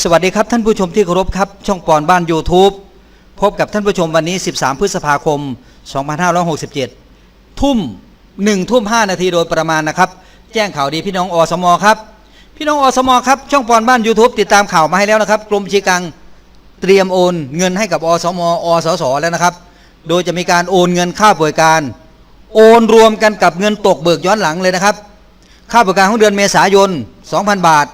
สวัสดีครับท่านผู้ชมที่เคารพครับ ช่องปอนบ้าน YouTube พบกับท่านผู้ชมวันนี้ 13 พฤษภาคม 2567 ทุ่ม 1 ทุ่ม 5 นาทีโดยประมาณนะครับ แจ้งข่าวดีพี่น้องอสมครับ พี่น้องอสมครับ ช่องปอนบ้าน YouTube ติดตามข่าวมาให้แล้วนะครับ กรมชีกังเตรียมโอนเงินให้กับอสมอสสแล้วนะครับ โดยจะมีการโอนเงินค่าบริการ โอนรวมกันกับเงินตกเบิกย้อนหลังเลยนะครับ ค่าบริการของเดือนเมษายน 2,000 บาท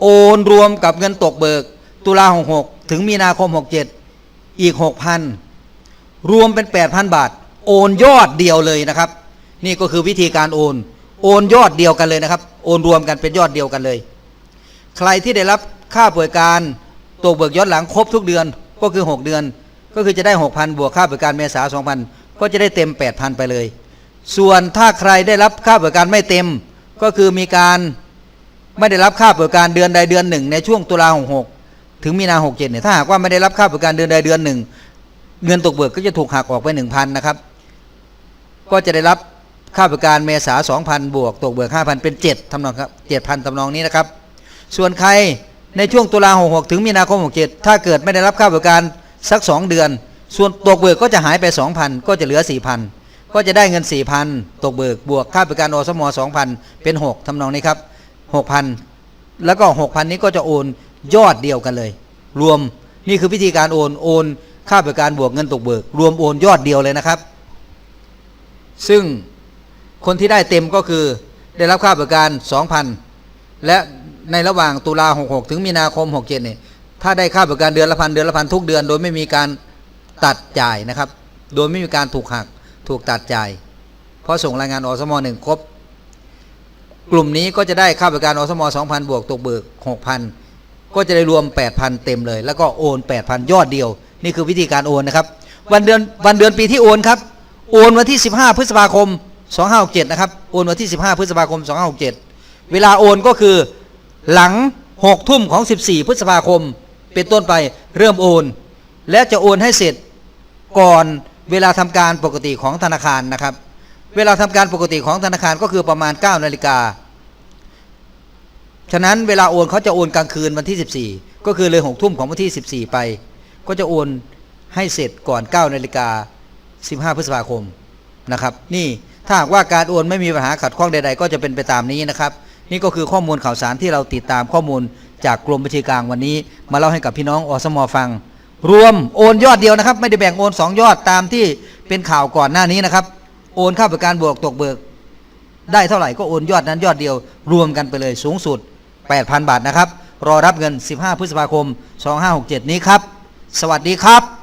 โอนรวมกับเงินตกเบิก ตุลา66ถึงมีนาคม67อีก6,000รวมเป็น8,000บาท โอนยอดเดียวเลยนะครับ นี่ก็คือวิธีการโอน โอนยอดเดียวกันเลยนะครับ โอนรวมกันเป็นยอดเดียวกันเลย ใครที่ได้รับค่าบริการตกเบิกย้อนหลังครบทุกเดือนก็คือ 6 เดือน ก็คือจะได้ 6,000 บวกค่าบริการเมษา2,000 ก็จะได้เต็ม 8,000 ไปเลย ส่วนถ้าใครได้รับค่าบริการไม่เต็มก็คือมีการ ไม่ได้รับค่าบริการเดือนใดเดือนหนึ่งในช่วงตุลาหกหกถึงมีนาหกเจ็ดเนี่ยถ้าหากว่าไม่ได้รับค่าบริการเดือนใดเดือนหนึ่งเงินตกเบิกก็จะถูกหักออกไปหนึ่งพันนะครับก็จะได้รับค่าบริการเมษาสองพันบวกตกเบิกห้าพันเป็นเจ็ดทำนองครับเจ็ดพันทำนองนี้นะครับ ส่วนใครในช่วงตุลาหกหกถึงมีนาคมหกเจ็ดถ้าเกิดไม่ได้รับค่าบริการสักสองเดือน ส่วนตกเบิกก็จะหายไปสองพันก็จะเหลือสี่พันก็จะได้เงินสี่พันตกเบิกบวกค่าบริการอสมสองพันเป็นหกทำนองนี้ครับ หกพันแล้วก็6,000นี้ก็จะโอนยอดเดียวกันเลย รวมนี่คือวิธีการโอนโอนค่าบริการบวกเงินตกเบิก รวมโอนยอดเดียวเลยนะครับ ซึ่งคนที่ได้เต็มก็คือได้รับค่าบริการ2,000และในระหว่างตุลา66 ถึงมีนาคม 67เนี่ยถ้าได้ค่าบริการเดือนละพันเดือนละพันทุกเดือน โดยไม่มีการตัดจ่ายนะครับ โดยไม่มีการถูกหักถูกตัดจ่าย เพราะส่งรายงานอสมหนึ่งครบ กลุ่มนี้ก็จะได้ค่าบริการอสม2,000 บวกตกเบิก 6,000 ก็จะได้รวม 8,000 เต็มเลย แล้วก็โอน 8,000 ยอดเดียว นี่คือวิธีการโอนนะครับ วันเดือนวันเดือนปีที่โอนครับ โอนวันที่ 15 พฤษภาคม 2567 นะครับ โอนวันที่ 15 พฤษภาคม 2567 เวลาโอนก็คือหลัง 6 ทุ่มของ 14 พฤษภาคม เป็นต้นไปเริ่มโอน และจะโอนให้เสร็จก่อนเวลาทำการปกติของธนาคารนะครับ เวลาทำการปกติของธนาคารก็คือประมาณ9นาฬิกาฉะนั้นเวลาโอนเขาจะโอนกลางคืนวันที่ 14 ก็คือเลย6ทุ่มของวันที่ 14 ไป ก็จะโอนให้เสร็จก่อน9นาฬิกา15 พฤษภาคมนะครับ นี่ถ้าหากว่าการโอนไม่มีปัญหาขัดข้องใดๆ ก็จะเป็นไปตามนี้นะครับ นี่ก็คือข้อมูลข่าวสารที่เราติดตามข้อมูลจากกรมบัญชีกลางวันนี้ มาเล่าให้กับพี่น้องอสมอฟัง รวมโอนยอดเดียวนะครับ ไม่ได้แบ่งโอนสองยอดตามที่เป็นข่าวก่อนหน้านี้นะครับ โอนค่าประการบวกตกเบิก ได้เท่าไหร่ก็โอนยอดนั้นยอดเดียว รวมกันไปเลยสูงสุด 8,000 บาทนะครับ รอรับเงิน 15 พฤษภาคม 2567 นี้ครับ สวัสดีครับ